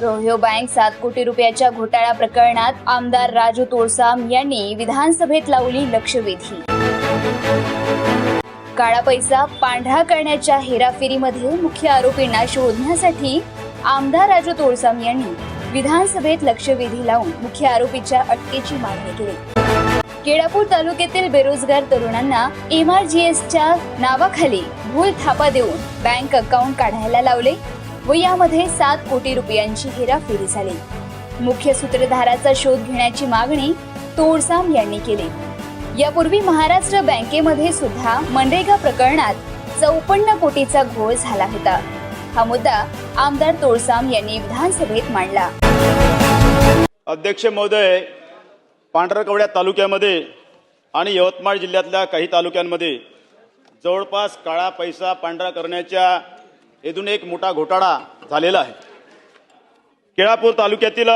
रोहिओ bank सात कोटी रुपयाच्या घोटाळा प्रकरणात आमदार राजू तोळसाम यांनी विधानसभेत लावली लक्षवेधी. काळा पैसा पांढरा करण्याच्या हेराफेरीमध्ये मुख्य आरोपींना शोधण्यासाठी आमदार राजू तोळसाम यांनी विधानसभेत लक्षवेधी लावून मुख्य आरोपीच्या अटकेची मागणी केली. केळापूर तालुक्यातील बेरोजगार तरुणांना एम आर जी एसच्या नावाखाली भूल थापा देऊन बँक अकाउंट काढायला लावले. व यामध्ये सात कोटी रुपयांची हेराफेरी झाली. मुख्य सूत्रधाराचा शोध घेण्याची मागणी तोडसाम यांनी केली. यापूर्वी महाराष्ट्र बँकेमध्ये सुद्धा मनरेगा प्रकरणात चौपन्न कोटीचा घोळ झाला होता. हा मुद्दा आमदार तोळसाम यांनी विधानसभेत मांडला. अध्यक्ष महोदय पांढरकवड्या तालुक्यामध्ये आणि यवतमाळ जिल्ह्यातल्या काही तालुक्यांमध्ये जवळपास काळा पैसा पांढरा करण्याच्या इथून एक मोठा घोटाळा झालेला आहे. केळापूर तालुक्यातील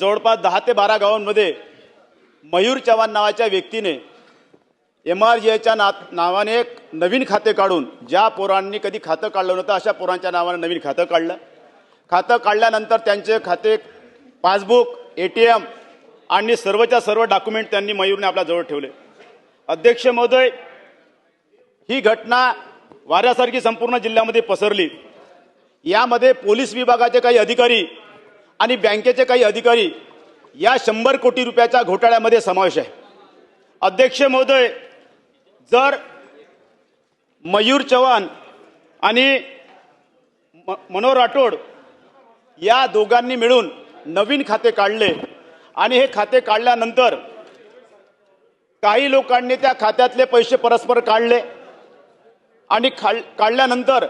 जवळपास दहा ते बारा गावांमध्ये मयूर चव्हाण नावाच्या व्यक्तीने एम आर जी एच्या ना नावाने एक नवीन खाते काढून ज्या पोरांनी कधी खातं काढलं नव्हतं अशा पोरांच्या नावाने नवीन खातं काढलं. खातं काढल्यानंतर त्यांचे खाते पासबुक ए टी एम आणि सर्वच्या सर्व डॉक्युमेंट त्यांनी मयूरने आपल्या जवळ ठेवले. अध्यक्ष महोदय ही घटना वाऱ्यासारखी संपूर्ण जिल्ह्यामध्ये पसरली. यामध्ये पोलीस विभागाचे काही अधिकारी आणि बँकेचे काही अधिकारी या शंभर कोटी रुपयाच्या घोटाळ्यामध्ये समावेश आहे. अध्यक्ष महोदय जर मयूर चव्हाण आणि म- मनोहर राठोड या दोघांनी मिळून नवीन खाते काढले आणि हे खाते काढल्यानंतर काही लोकांनी त्या खात्यातले पैसे परस्पर काढले आणि खाल काढल्यानंतर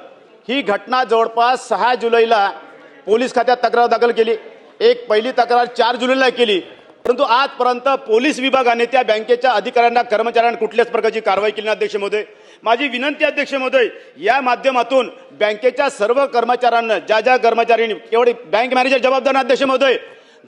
ही घटना जवळपास सहा जुलैला पोलीस खात्यात तक्रार दाखल केली. एक पहिली तक्रार चार जुलैला केली. परंतु आजपर्यंत पोलीस विभागाने त्या बँकेच्या अधिकाऱ्यांना कर्मचाऱ्यांना कुठल्याच प्रकारची कारवाई केली नाही अध्यक्ष महोदय. माझी विनंती अध्यक्ष महोदय या माध्यमातून बँकेच्या सर्व कर्मचाऱ्यांना ज्या ज्या कर्मचाऱ्यांनी एवढे बँक मॅनेजर जबाबदार अध्यक्ष महोदय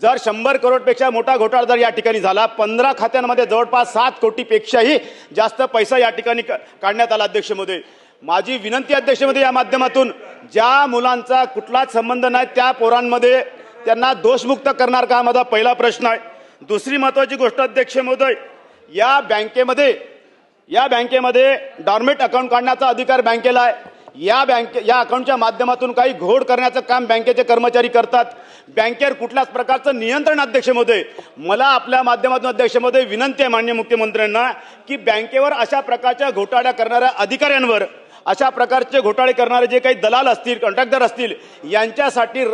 जर शंभर करोडपेक्षा मोठा घोटाळा जर या ठिकाणी झाला पंधरा खात्यांमध्ये जवळपास सात कोटीपेक्षाही जास्त पैसा या ठिकाणी का- काढण्यात आला अध्यक्ष महोदय. माझी विनंती अध्यक्षमध्ये या माध्यमातून ज्या मुलांचा कुठलाच संबंध नाही त्या पोरांमध्ये त्यांना दोषमुक्त करणार का माझा पहिला प्रश्न आहे. दुसरी महत्त्वाची गोष्ट अध्यक्ष महोदय या बँकेमध्ये या बँकेमध्ये डॉर्मेट अकाउंट काढण्याचा अधिकार बँकेला आहे. या बँके या अकाउंटच्या माध्यमातून काही घोड करण्याचं काम बँकेचे कर्मचारी करतात. बँकेवर कुठल्याच प्रकारचं नियंत्रण अध्यक्ष महोदय मला आपल्या माध्यमातून अध्यक्ष महोदय विनंती आहे मान्य मुख्यमंत्र्यांना की बँकेवर अशा प्रकारच्या घोटाळ्या करणाऱ्या अधिकाऱ्यांवर अशा प्रकारचे घोटाळे करणारे जे काही दलाल असतील कॉन्ट्रॅक्टर असतील यांच्यासाठी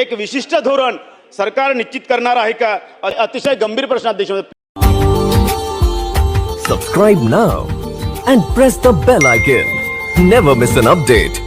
एक विशिष्ट धोरण सरकार निश्चित करणार आहे का? अतिशय गंभीर प्रश्न अध्यक्ष subscribe now and press the bell icon never miss an update.